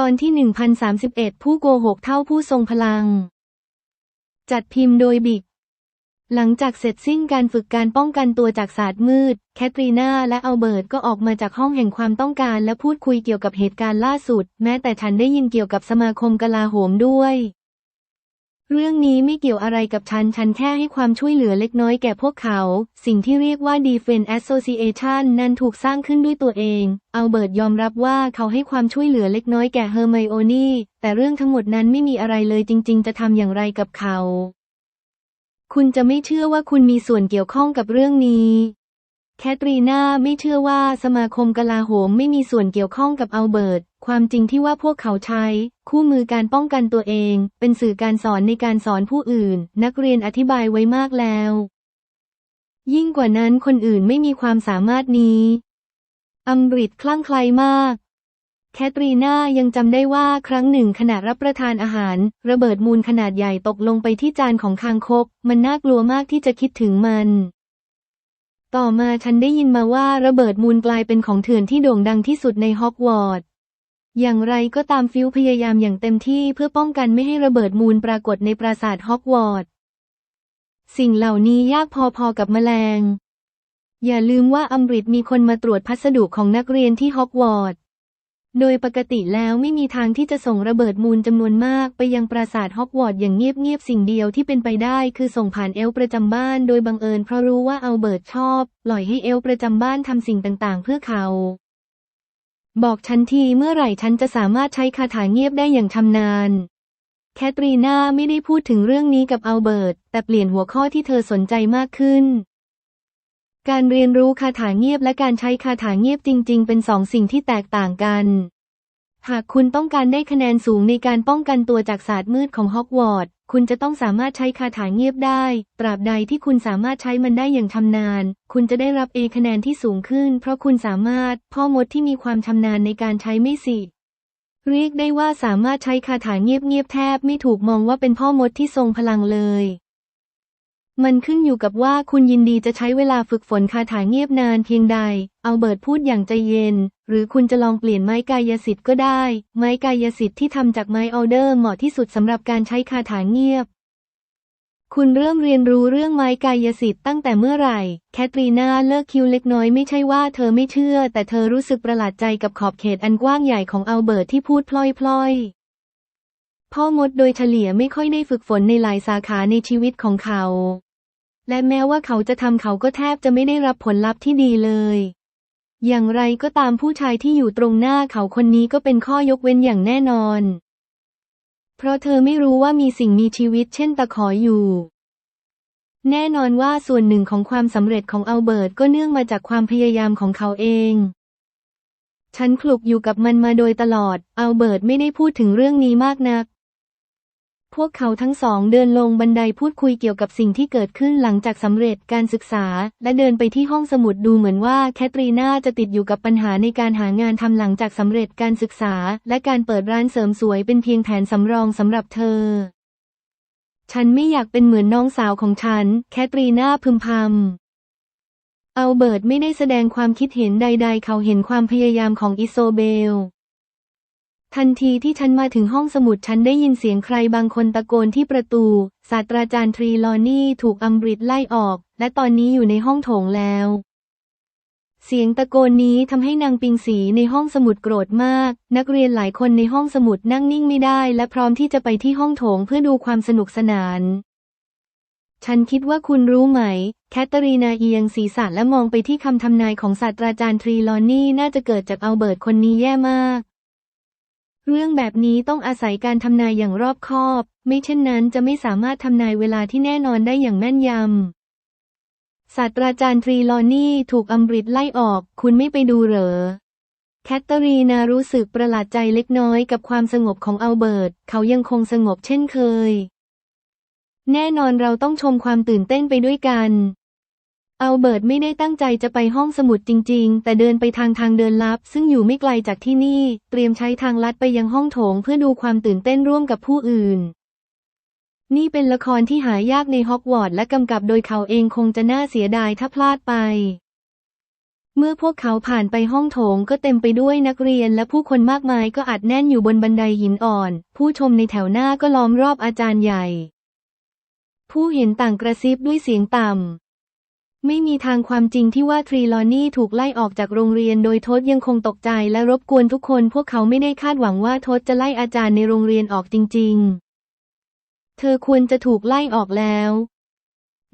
ตอนที่ 1031 ผู้โกหกเท่าผู้ทรงพลัง จัดพิมพ์โดยบิก หลังจากเสร็จสิ้นการฝึกการป้องกันตัวจากศาสตร์มืด แคทรีนาและอัลเบิร์ตก็ออกมาจากห้องแห่งความต้องการและพูดคุยเกี่ยวกับเหตุการณ์ล่าสุด แม้แต่ฉันได้ยินเกี่ยวกับสมาคมกลาโหมด้วย เรื่องนี้ไม่เกี่ยวอะไรกับฉัน ฉันแค่ให้ความช่วยเหลือเล็กน้อยแก่พวกเขา สิ่งที่เรียกว่า Defense Association นั้นถูกสร้างขึ้นด้วยตัวเอง อัลเบิร์ตยอมรับว่าเขาให้ความช่วยเหลือเล็กน้อยแก่เฮอร์ไมโอนี่ แต่เรื่องทั้งหมดนั้นไม่มีอะไรเลยจริง ๆ จะทำอย่างไรกับเขา คุณจะไม่เชื่อว่าคุณมีส่วนเกี่ยวข้องกับเรื่องนี้ แคทรีนาไม่เชื่อว่าสมาคมกลาโหมไม่มีส่วนเกี่ยวข้องกับอัลเบิร์ต ความจริงที่ว่าพวกเขาใช้ คู่มือการป้องกันตัวเอง เป็นสื่อการสอนในการสอนผู้อื่น นักเรียนอธิบายไว้มากแล้ว ยิ่งกว่านั้นคนอื่นไม่มีความสามารถนี้ อัมบริดคลั่งไคล้มาก แคทรีนายังจำได้ว่าครั้งหนึ่งขณะรับประทานอาหาร ระเบิดมูลขนาดใหญ่ตกลงไปที่จานของคางคก มันน่ากลัวมากที่จะคิดถึงมัน ต่อมาฉันได้ยินมาว่าระเบิดมูลกลายเป็นของเถื่อนที่โด่งดังที่สุดในฮอกวอตส์อย่างไรก็ตามฟิวพยายามอย่างเต็มที่เพื่อป้องกันไม่ให้ระเบิดมูลปรากฏในปราสาทฮอกวอตส์สิ่งเหล่านี้ยากพอๆกับแมลง อย่าลืมว่าอัมบริดมีคนมาตรวจพัสดุของนักเรียนที่ฮอกวอตส์ โดยปกติแล้วไม่มีทางที่จะส่งระเบิดมูลจำนวนมาก ไปยังปราสาทฮอกวอตส์อย่างเงียบๆสิ่งเดียวที่เป็นไปได้คือส่งผ่านเอลประจำบ้านโดยบังเอิญเพราะรู้ว่าเอัลเบิร์ตชอบปล่อยให้เอลประจำบ้านทำสิ่งต่างๆ เพื่อเขา บอกฉันทีเมื่อไหร่ฉันจะสามารถใช้คาถาเงียบได้อย่างชำนาญแคทรีนาไม่ได้พูดถึงเรื่องนี้กับอัลเบิร์ตแต่เปลี่ยนหัวข้อที่เธอสนใจมากขึ้น การเรียนรู้คาถาเงียบและการใช้คาถาเงียบจริง ๆ เป็นสองสิ่งที่แตกต่างกัน หากคุณต้องการได้คะแนนสูงในการป้องกันตัวจากศาสตร์มืดของฮอกวอตส์ คุณจะต้องสามารถใช้คาถาเงียบได้ ตราบใดที่คุณสามารถใช้มันได้อย่างชำนาญ คุณจะได้รับเอคะแนนที่สูงขึ้น เพราะคุณสามารถพ่อมดที่มีความชำนาญในการใช้ไม่สิเรียกได้ว่าสามารถใช้คาถาเงียบๆแทบไม่ถูกมองว่าเป็นพ่อมดที่ทรงพลังเลย มันขึ้นอยู่กับว่าคุณยินดีจะใช้เวลาฝึกฝนคาถาเงียบนานเพียงใด เอาเบิร์ตพูดอย่างใจเย็น หรือคุณจะลองเปลี่ยนไม้กายสิทธิ์ก็ได้ ไม้กายสิทธิ์ที่ทำจากไม้ออเดอร์เหมาะที่สุดสำหรับการใช้คาถาเงียบ คุณเริ่มเรียนรู้เรื่องไม้กายสิทธิ์ตั้งแต่เมื่อไหร่ แคทรีนาเลิกคิวเล็กน้อยไม่ใช่ว่าเธอไม่เชื่อ แต่เธอรู้สึกประหลาดใจกับขอบเขตอันกว้างใหญ่ของอัลเบิร์ตที่พูดพล่อยๆพ่อมดโดยเฉลี่ยไม่ค่อยได้ฝึกฝนในหลายสาขาในชีวิตของเขา และแม้ว่าเขาจะทำเขาก็แทบจะไม่ได้รับผลลัพธ์ที่ดีเลย อย่างไรก็ตามผู้ชายที่อยู่ตรงหน้าเขาคนนี้ก็เป็นข้อยกเว้นอย่างแน่นอน เพราะเธอไม่รู้ว่ามีสิ่งมีชีวิตเช่นตะขออยู่ แน่นอนว่าส่วนหนึ่งของความสำเร็จของอัลเบิร์ตก็เนื่องมาจากความพยายามของเขาเองฉันคลุกอยู่กับมันมาโดยตลอด อัลเบิร์ตไม่ได้พูดถึงเรื่องนี้มากนัก พวกเขาทั้งสองเดินลงบันไดพูดคุยเกี่ยวกับสิ่งที่เกิดขึ้นหลังจากสำเร็จการศึกษา และเดินไปที่ห้องสมุดดูเหมือนว่าแคทรีนาจะติดอยู่กับปัญหาในการหางานทำหลังจากสำเร็จการศึกษา และการเปิดร้านเสริมสวยเป็นเพียงแผนสำรองสำหรับเธอ ฉันไม่อยากเป็นเหมือนน้องสาวของฉัน แคทรีนาพึมพำอัลเบิร์ตไม่ได้แสดงความคิดเห็นใด ๆ เขาเห็นความพยายามของอิโซเบล ทันทีที่ฉันมาถึงห้องสมุดฉันได้ยินเสียงใครบางคนตะโกนที่ประตู ศาสตราจารย์ทรีลอนี่ถูกอัมบริดไล่ออก และตอนนี้อยู่ในห้องโถงแล้ว เสียงตะโกนนี้ทำให้นางปิงสีในห้องสมุดโกรธมาก นักเรียนหลายคนในห้องสมุดนั่งนิ่งไม่ได้ และพร้อมที่จะไปที่ห้องโถงเพื่อดูความสนุกสนาน ฉันคิดว่าคุณรู้ไหม แคทเธอรีนาเอียงศีรษะและมองไปที่คำทำนายของศาสตราจารย์ทรีลอนี่น่าจะเกิดจากอัลเบิร์ตคนนี้แย่มาก เรื่องแบบนี้ต้องอาศัยการทำนายอย่างรอบคอบ ไม่เช่นนั้นจะไม่สามารถทำนายเวลาที่แน่นอนได้อย่างแม่นยำศาสตราจารย์ทรีลอนี่ถูกอัมบริดไล่ออก คุณไม่ไปดูเหรอ แคทเธอรีนารู้สึกประหลาดใจเล็กน้อยกับความสงบของอัลเบิร์ต เขายังคงสงบเช่นเคย แน่นอนเราต้องชมความตื่นเต้นไปด้วยกัน อัลเบิร์ตไม่ได้ตั้งใจจะไปห้องสมุดจริง ๆ แต่เดินไปทางทางเดินลับ ซึ่งอยู่ไม่ไกลจากที่นี่ เตรียมใช้ทางลัดไปยังห้องโถงเพื่อดูความตื่นเต้นร่วมกับผู้อื่น นี่เป็นละครที่หายากในฮอกวอตส์และกำกับโดยเขาเองคงจะน่าเสียดายถ้าพลาดไป เมื่อพวกเขาผ่านไปห้องโถงก็เต็มไปด้วยนักเรียนและผู้คนมากมายก็อัดแน่นอยู่บนบันไดหินอ่อน ผู้ชมในแถวหน้าก็ล้อมรอบอาจารย์ใหญ่ ผู้เห็นต่างกระซิบด้วยเสียงต่ำ ไม่มีทางความจริงที่ว่าทรีลอนี่ถูกไล่ออกจากโรงเรียนโดยทศยังคงตกใจและรบกวนทุกคน พวกเขาไม่ได้คาดหวังว่าทศจะไล่อาจารย์ในโรงเรียนออกจริง ๆ เธอควรจะถูกไล่ออกแล้ว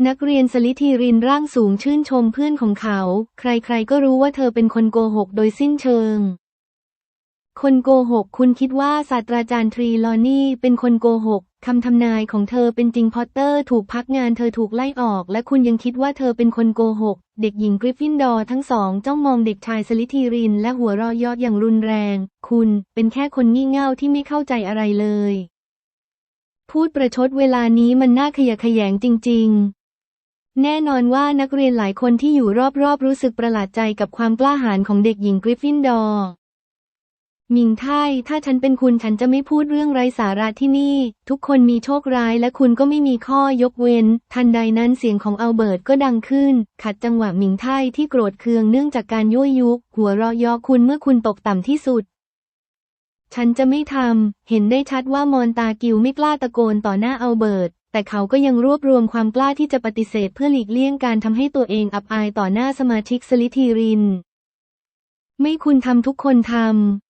นักเรียนสลิธีรินร่างสูงชื่นชมเพื่อนของเขา ใครๆก็รู้ว่าเธอเป็นคนโกหกโดยสิ้นเชิง คนโกหก คุณคิดว่าศาสตราจารย์ทรีลอนี่เป็นคนโกหก คำทำนายของเธอเป็นจริงพอตเตอร์ถูกพักงานเธอถูกไล่ออก และคุณยังคิดว่าเธอเป็นคนโกหก เด็กหญิงกริฟฟินดอร์ทั้งสองจ้องมองเด็กชายสลิธีริน และหัวเรอยอดอย่างรุนแรง คุณเป็นแค่คนงี่เง่าที่ไม่เข้าใจอะไรเลย พูดประชดเวลานี้มันน่าขยะแขยงจริง ๆแน่นอนว่านักเรียนหลายคนที่อยู่รอบๆ รู้สึกประหลาดใจกับความกล้าหาญของเด็กหญิงกริฟฟินดอร์ มิงไทถ้าฉันเป็นคุณฉันจะไม่พูดเรื่องไร้สาระที่นี่ ทุกคนมีโชคร้ายและคุณก็ไม่มีข้อยกเว้น ทันใดนั้นเสียงของอัลเบิร์ตก็ดังขึ้น ขัดจังหวะมิงไทที่โกรธเคืองเนื่องจากการยั่วยุหัวเราะยอคุณเมื่อคุณตกต่ำที่สุด ฉันจะไม่ทำ เห็นได้ชัดว่ามอนตากิวไม่กล้าตะโกนต่อหน้าอัลเบิร์ตแต่เขาก็ยังรวบรวมความกล้าที่จะปฏิเสธเพื่อหลีกเลี่ยงการทำให้ตัวเองอับอายต่อหน้าสมาชิกสลิธีริน ไม่คุณทำทุกคนทำ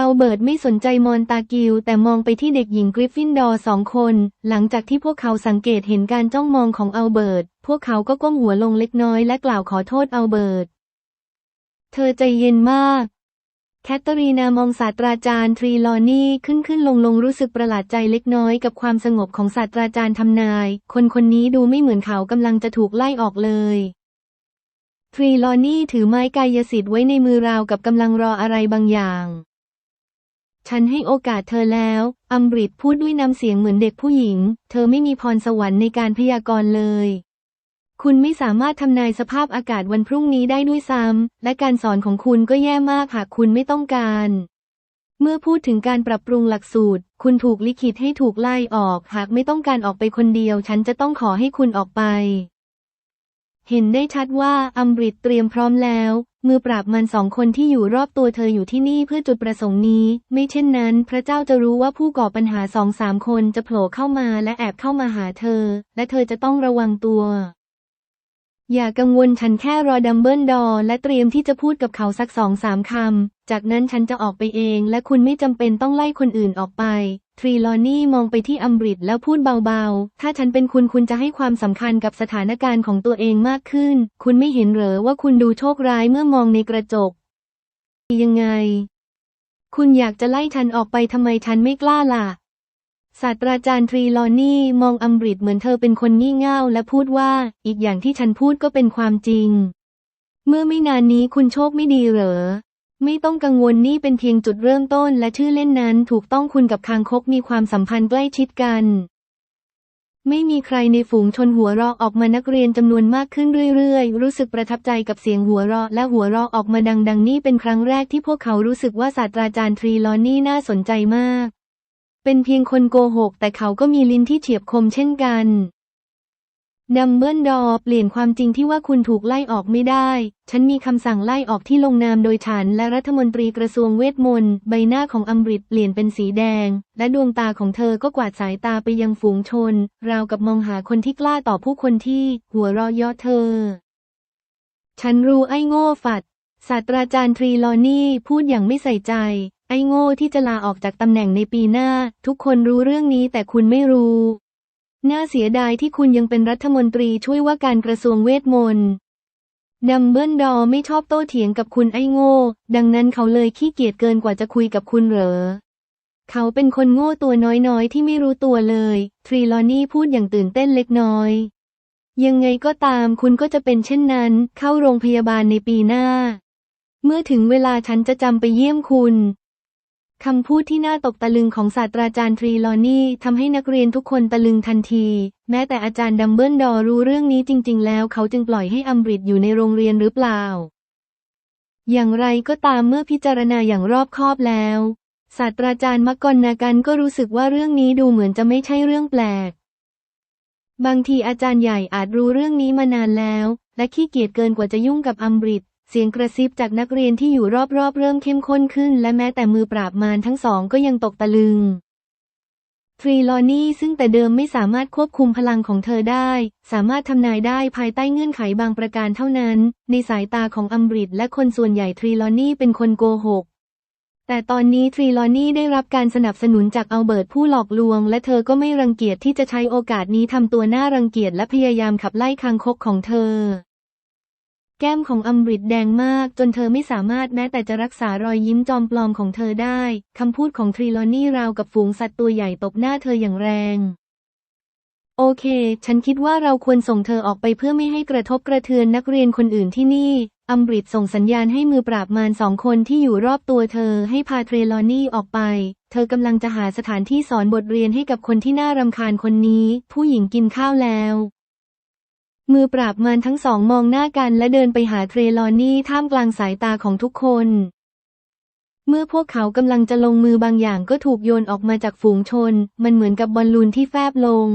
อัลเบิร์ตไม่สนใจมอนตากิลแต่มองไปที่เด็กหญิงกริฟฟินดอร์สองคน หลังจากที่พวกเขาสังเกตเห็นการจ้องมองของอัลเบิร์ต พวกเขาก็ก้มหัวลงเล็กน้อยและกล่าวขอโทษอัลเบิร์ต เธอใจเย็นมาก แคทเธอรีนามองศาสตราจารย์ทรีลอนี่ขึ้นขึ้นลงลงรู้สึกประหลาดใจเล็กน้อยกับความสงบของศาสตราจารย์ทำนาย คนคนนี้ดูไม่เหมือนเขากำลังจะถูกไล่ออกเลยทรีลอนี่ถือไม้กายสิทธิ์ไว้ในมือราวกับกำลังรออะไรบางอย่าง ฉันให้โอกาสเธอแล้ว อัมบริดพูดด้วยน้ำเสียงเหมือนเด็กผู้หญิง เธอไม่มีพรสวรรค์ในการพยากรณ์เลย คุณไม่สามารถทำนายสภาพอากาศวันพรุ่งนี้ได้ด้วยซ้ำ และการสอนของคุณก็แย่มากหากคุณไม่ต้องการ เมื่อพูดถึงการปรับปรุงหลักสูตร คุณถูกลิขิตให้ถูกไล่ออก หากไม่ต้องการออกไปคนเดียว ฉันจะต้องขอให้คุณออกไป เห็นได้ชัดว่าอัมบริดเตรียมพร้อมแล้ว มือปราบมันสองคนที่อยู่รอบตัวเธออยู่ที่นี่เพื่อจุดประสงค์นี้ ไม่เช่นนั้น พระเจ้าจะรู้ว่าผู้ก่อปัญหาสองสามคนจะโผล่เข้ามาและแอบเข้ามาหาเธอ และเธอจะต้องระวังตัว อย่ากังวลฉันแค่รอดัมเบิลดอและเตรียมที่จะพูดกับเขาสักสองสามคำ จากนั้นฉันจะออกไปเอง และคุณไม่จำเป็นต้องไล่คนอื่นออกไป ทรีลอนี่มองไปที่อัมบริดแล้วพูดเบาๆ ถ้าฉันเป็นคุณคุณจะให้ความสำคัญกับสถานการณ์ของตัวเองมากขึ้น คุณไม่เห็นเหรอว่าคุณดูโชคร้ายเมื่อมองในกระจก ยังไง คุณอยากจะไล่ฉันออกไปทำไมฉันไม่กล้าล่ะ ศาสตราจารย์ทรีลอนี่มองอัมบริดเหมือนเธอเป็นคนงี่เง่าและพูดว่าอีกอย่างที่ฉันพูดก็เป็นความจริง เมื่อไม่นานนี้คุณโชคไม่ดีเหรอ ไม่ต้องกังวลนี่เป็นเพียงจุดเริ่มต้นและชื่อเล่นนั้นถูกต้องคุณกับคางคกมีความสัมพันธ์ใกล้ชิดกัน ไม่มีใครในฝูงชนหัวเราะออกมานักเรียนจำนวนมากขึ้นเรื่อยๆ รู้สึกประทับใจกับเสียงหัวเราะและหัวเราะออกมาดัง ๆ นี่เป็นครั้งแรกที่พวกเขารู้สึกว่าศาสตราจารย์ทรีลอนนี่น่าสนใจมาก เป็นเพียงคนโกหก แต่เขาก็มีลิ้นที่เฉียบคมเช่นกันดัมเบิลดอเปลี่ยนความจริงที่ว่าคุณถูกไล่ออกไม่ได้ ฉันมีคำสั่งไล่ออกที่ลงนามโดยฉัน และรัฐมนตรีกระทรวงเวทมนต์ ใบหน้าของอัมบริดเปลี่ยนเป็นสีแดง และดวงตาของเธอก็กวาดสายตาไปยังฝูงชน ราวกับมองหาคนที่กล้าต่อผู้คนที่ หัวรอยอเธอ ฉันรู้ไอ้โง่ฝัด ศาสตราจารย์ทรีลอนี่พูดอย่างไม่ใส่ใจ ไอ้โง่ที่จะลาออกจากตำแหน่งในปีหน้า ทุกคนรู้เรื่องนี้แต่คุณไม่รู้ น่าเสียดายที่คุณยังเป็นรัฐมนตรีช่วยว่าการกระทรวงเวทมนต์ดัมเบิลดอไม่ชอบโต้เถียงกับคุณไอ้โง่ ดังนั้นเขาเลยขี้เกียจเกินกว่าจะคุยกับคุณเหรอ เขาเป็นคนโง่ตัวน้อยๆ ที่ไม่รู้ตัวเลย ทรีลอนี่พูดอย่างตื่นเต้นเล็กน้อย ยังไงก็ตามคุณก็จะเป็นเช่นนั้น เข้าโรงพยาบาลในปีหน้า เมื่อถึงเวลาฉันจะจำไปเยี่ยมคุณ คำพูดที่น่าตกตะลึงของศาสตราจารย์ทรีลอนี่ทำให้นักเรียนทุกคนตะลึงทันที แม้แต่อาจารย์ดัมเบิลดอรู้เรื่องนี้จริง ๆ แล้วเขาจึงปล่อยให้อัมบริดอยู่ในโรงเรียนหรือเปล่า อย่างไรก็ตามเมื่อพิจารณาอย่างรอบคอบแล้ว ศาสตราจารย์มักกรนากันก็รู้สึกว่าเรื่องนี้ดูเหมือนจะไม่ใช่เรื่องแปลก บางทีอาจารย์ใหญ่อาจรู้เรื่องนี้มานานแล้ว และขี้เกียจเกินกว่าจะยุ่งกับอัมบริด เสียงกระซิบจากนักเรียนที่อยู่รอบๆ เริ่มเข้มข้นขึ้น และแม้แต่มือปราบมารทั้งสองก็ยังตกตะลึง ทรีลอนี่ซึ่งแต่เดิมไม่สามารถควบคุมพลังของเธอได้ สามารถทำนายได้ภายใต้เงื่อนไขบางประการเท่านั้น ในสายตาของอัมบริดและคนส่วนใหญ่ทรีลอนี่เป็นคนโกหก แต่ตอนนี้ทรีลอนี่ได้รับการสนับสนุนจากอัลเบิร์ตผู้หลอกลวง และเธอก็ไม่รังเกียจที่จะใช้โอกาสนี้ทำตัวน่ารังเกียจและพยายามขับไล่คางคกของเธอ แก้มของอัมบริดแดงมาก จนเธอไม่สามารถแม้แต่จะรักษารอยยิ้มจอมปลอมของเธอได้ คำพูดของทรีลอนี่ราวกับฝูงสัตว์ตัวใหญ่ตบหน้าเธออย่างแรง โอเค ฉันคิดว่าเราควรส่งเธอออกไปเพื่อไม่ให้กระทบกระเทือนนักเรียนคนอื่นที่นี่ อัมบริดส่งสัญญาณให้มือปราบมารสองคนที่อยู่รอบตัวเธอให้พาเทรลอนี่ออกไป เธอกำลังจะหาสถานที่สอนบทเรียนให้กับคนที่น่ารำคาญคนนี้ ผู้หญิงกินข้าวแล้ว มือปราบมารทั้งสองมองหน้ากันและเดินไปหาเทรลอนี่ท่ามกลางสายตาของทุกคน เมื่อพวกเขากำลังจะลงมือบางอย่างก็ถูกโยนออกมาจากฝูงชน มันเหมือนกับบอลลูนที่แฟบลง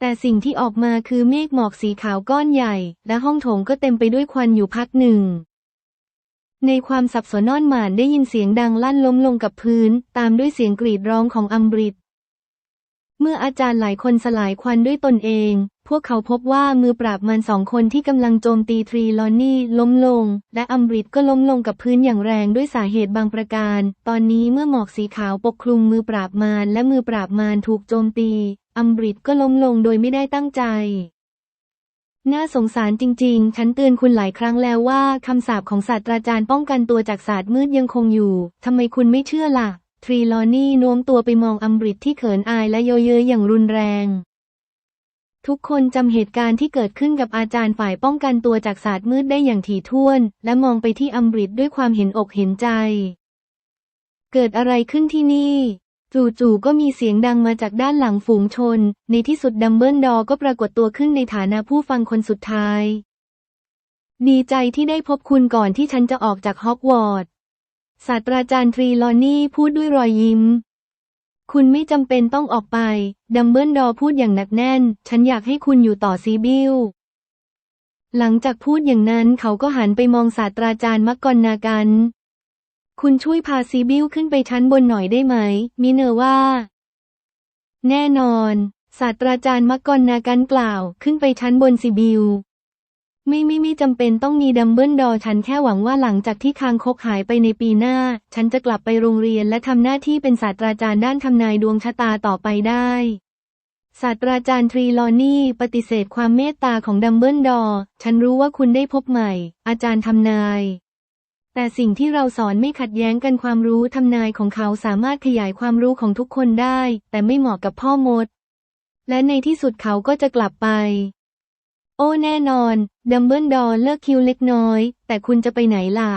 แต่สิ่งที่ออกมาคือเมฆหมอกสีขาวก้อนใหญ่ และห้องโถงก็เต็มไปด้วยควันอยู่พักหนึ่ง ในความสับสนนอนหมานได้ยินเสียงดังลั่นล้มลงกับพื้น ตามด้วยเสียงกรีดร้องของอัมบริด เมื่ออาจารย์หลายคนสลายควันด้วยตนเอง พวกเขาพบว่ามือปราบมันสองคนที่กำลังโจมตีทรีลอนนี่ล้มลง และอัมบริดก็ล้มลงกับพื้นอย่างแรงด้วยสาเหตุบางประการ ตอนนี้เมื่อหมอกสีขาวปกคลุมมือปราบมารและมือปราบมารถูกโจมตี อัมบริดก็ล้มลงโดยไม่ได้ตั้งใจ น่าสงสารจริงๆ ฉันเตือนคุณหลายครั้งแล้วว่าคำสาปของศาสตราจารย์ป้องกันตัวจากศาสตร์มืดยังคงอยู่ทำไมคุณไม่เชื่อล่ะ ทรีลอนี่โน้มตัวไปมองอัมบริดที่เขินอายและเยเยยอย่างรุนแรง ทุกคนจำเหตุการณ์ที่เกิดขึ้นกับอาจารย์ฝ่ายป้องกันตัวจากศาสตร์มืดได้อย่างถี่ถ้วน และมองไปที่อัมบริดด้วยความเห็นอกเห็นใจ เกิดอะไรขึ้นที่นี่จู่ๆก็มีเสียงดังมาจากด้านหลังฝูงชน ในที่สุดดัมเบิลดอร์ก็ปรากฏตัวขึ้นในฐานะผู้ฟังคนสุดท้าย ดีใจที่ได้พบคุณก่อนที่ฉันจะออกจากฮอกวอตส์ ศาสตราจารย์ทรีลอนี่พูดด้วยรอยยิ้ม คุณไม่จำเป็นต้องออกไป ดัมเบิลดอร์พูดอย่างหนักแน่น ฉันอยากให้คุณอยู่ต่อซีบิล หลังจากพูดอย่างนั้นเขาก็หันไปมองศาสตราจารย์มักกอนนากัน คุณช่วยพาซีบิลขึ้นไปชั้นบนหน่อยได้ไหม มิเนอร์ว่า แน่นอน ศาสตราจารย์มักกอนนากันกล่าว ขึ้นไปชั้นบนซีบิล ไม่ไม่ไม่จำเป็นต้องมีดัมเบิลดอร์ฉันแค่หวังว่าหลังจากที่คางคกหายไปในปีหน้า ฉันจะกลับไปโรงเรียนและทำหน้าที่เป็นศาสตราจารย์ด้านทำนายดวงชะตาต่อไปได้ศาสตราจารย์ทรีลอนี่ปฏิเสธความเมตตาของดัมเบิลดอร์ฉันรู้ว่าคุณได้พบใหม่ อาจารย์ทำนาย แต่สิ่งที่เราสอนไม่ขัดแย้งกันความรู้ทำนายของเขาสามารถขยายความรู้ของทุกคนได้ แต่ไม่เหมาะกับพ่อมด และในที่สุดเขาก็จะกลับไป โอ้แน่นอน ดัมเบิลดอร์เลิกคิวเล็กน้อย แต่คุณจะไปไหนล่ะ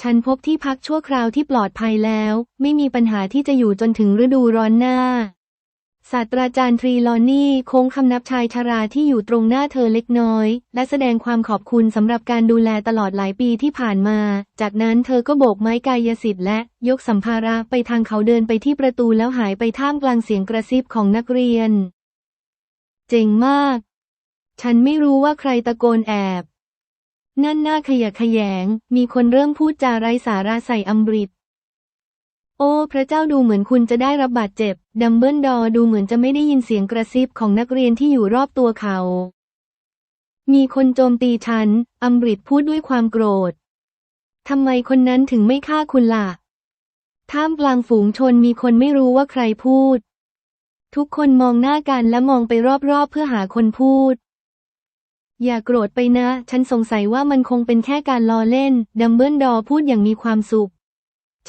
ฉันพบที่พักชั่วคราวที่ปลอดภัยแล้ว ไม่มีปัญหาที่จะอยู่จนถึงฤดูร้อนหน้า ศาสตราจารย์ทรีลอนี่โค้งคำนับชายชราที่อยู่ตรงหน้าเธอเล็กน้อย และแสดงความขอบคุณสำหรับการดูแลตลอดหลายปีที่ผ่านมา จากนั้นเธอก็โบกไม้กายสิทธิ์และยกสัมภาระไปทางเขาเดินไปที่ประตูแล้วหายไปท่ามกลางเสียงกระซิบของนักเรียน เจ๋งมาก ฉันไม่รู้ว่าใครตะโกนแอบ นั่นหน้าขยะขยง มีคนเริ่มพูดจาไร้สาระใส่อัมบริดโอ้ พระเจ้าดูเหมือนคุณจะได้รับบาดเจ็บ ดัมเบิลดอร์ดูเหมือนจะไม่ได้ยินเสียงกระซิบของนักเรียนที่อยู่รอบตัวเขา มีคนโจมตีฉัน อัมบริดพูดด้วยความโกรธ ทำไมคนนั้นถึงไม่ฆ่าคุณล่ะ ท่ามกลางฝูงชนมีคนไม่รู้ว่าใครพูด ทุกคนมองหน้ากันและมองไปรอบๆเพื่อหาคนพูด อย่าโกรธไปนะ ฉันสงสัยว่ามันคงเป็นแค่การล้อเล่น ดัมเบิลดอร์พูดอย่างมีความสุข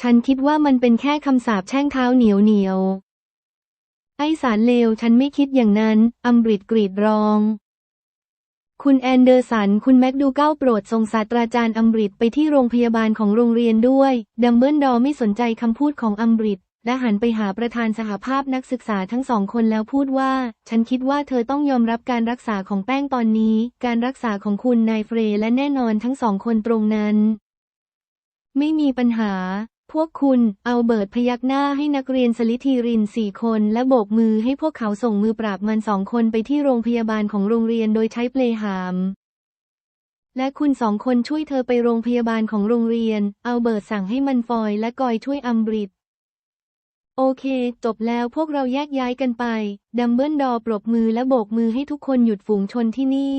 ฉันคิดว่ามันเป็นแค่คำสาปแช่งเท้าเหนียวเหนียว ไอสารเลว ฉันไม่คิดอย่างนั้น อัมบริดกรีดร้อง คุณแอนเดอร์สัน คุณแม็กดูเก้าโปรดส่งศาสตราจารย์อัมบริดไปที่โรงพยาบาลของโรงเรียนด้วย ดัมเบิลดอร์ไม่สนใจคำพูดของอัมบริด และหันไปหาประธานสหภาพนักศึกษาทั้งสองคนแล้วพูดว่า ฉันคิดว่าเธอต้องยอมรับการรักษาของแป้งตอนนี้ การรักษาของคุณนายเฟรย์และแน่นอนทั้งสองคนตรงนั้น ไม่มีปัญหา พวกคุณเอาเบิร์ตพยักหน้าให้นักเรียนสลิธีรินสี่คน และโบกมือให้พวกเขาส่งมือปราบมันสองคนไปที่โรงพยาบาลของโรงเรียนโดยใช้เปลหามและคุณสองคนช่วยเธอไปโรงพยาบาลของโรงเรียน เอาเบิร์ตสั่งให้มันฟอยและกอยช่วยอัมบริด โอเค จบแล้วพวกเราแยกย้ายกันไป ดัมเบิลดอร์ปรบมือและโบกมือให้ทุกคนหยุดฝูงชนที่นี่